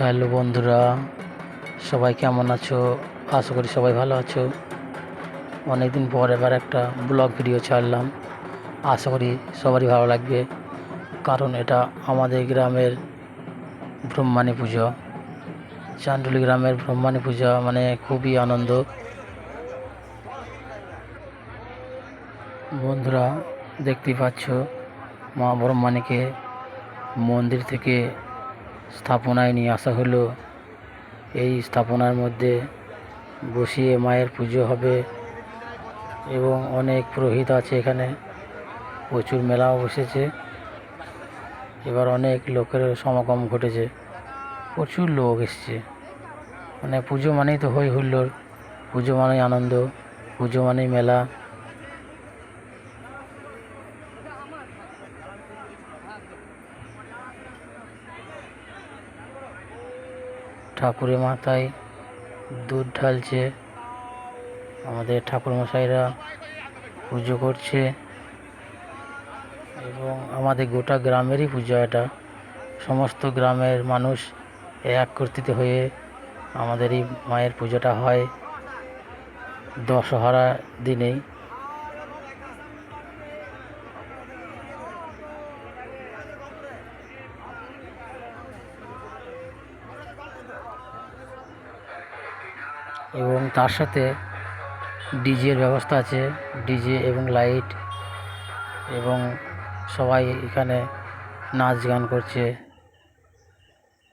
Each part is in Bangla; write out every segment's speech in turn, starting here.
হ্যালো বন্ধুরা, সবাই কেমন আছো? আশা করি সবাই ভালো আছো। অনেকদিন পর এবার একটা ব্লগ ভিডিও ছাড়লাম। আশা করি সবারই ভালো লাগবে। কারণ এটা আমাদের গ্রামের ব্রহ্মাণী পুজো। চান্ডুলি গ্রামের ব্রহ্মাণী পূজা মানে খুবই আনন্দ। বন্ধুরা, দেখতেই পাচ্ছ মা ব্রহ্মাণীকে মন্দির থেকে স্থাপনায় নিয়ে আসা হলো। এই স্থাপনার মধ্যে বসিয়ে মায়ের পুজো হবে এবং অনেক পুরোহিত আছে এখানে। প্রচুর মেলাও বসেছে। এবার অনেক লোকের সমাগম ঘটেছে। প্রচুর লোক এসছে। মানে পুজো মানেই তো হই হুল্লোড়। পুজো মানেই আনন্দ। পুজো মানেই মেলা। ঠাকুরের মাথায় দুধ ঢালছে। আমাদের ঠাকুরমশাইরা পুজো করছে এবং আমাদের গোটা গ্রামেরই পুজো এটা। সমস্ত গ্রামের মানুষ একত্রিত হয়ে আমাদের এই মায়ের পুজোটা হয় দশহরা দিনেই। এবং তার সাথে ডিজের ব্যবস্থা আছে ডিজে এবং লাইট এবং সবাই এখানে নাচ গান করছে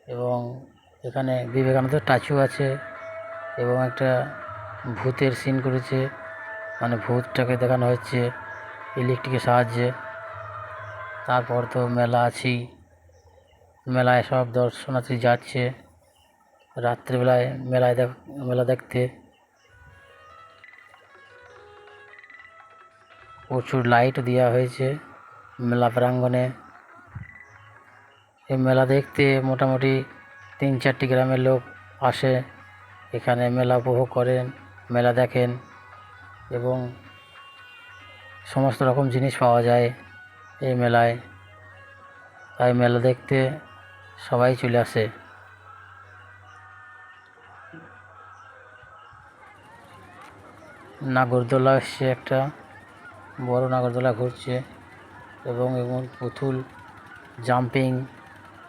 এবং এখানে বিবেকানন্দের স্ট্যাচু আছে এবং একটা ভূতের সিন করেছে। মানে ভূতটাকে দেখানো হচ্ছে ইলেকট্রিকের সাহায্যে। তারপর তো মেলা আছেই, মেলায় সব দর্শনার্থী যাচ্ছে। রাত্রিবেলায় মেলায় দেখ, মেলা দেখতে। প্রচুর লাইট দেওয়া হয়েছে মেলা প্রাঙ্গণে। এই মেলা দেখতে মোটামুটি তিন চারটি গ্রামের লোক আসে, এখানে মেলা উপভোগ করেন, মেলা দেখেন এবং সমস্ত রকম জিনিস পাওয়া যায় এই মেলায়। তাই মেলা দেখতে সবাই চলে আসে। নাগরদোলা এসছে একটা। বড় নাগরদোলা ঘুরছে এবং এবং পুতুল জাম্পিং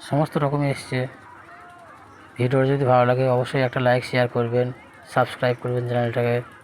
সমস্ত রকমই এসছে। ভিডিওটা যদি ভালো লাগে অবশ্যই একটা লাইক শেয়ার করবেন সাবস্ক্রাইব করবেন চ্যানেলটাকে।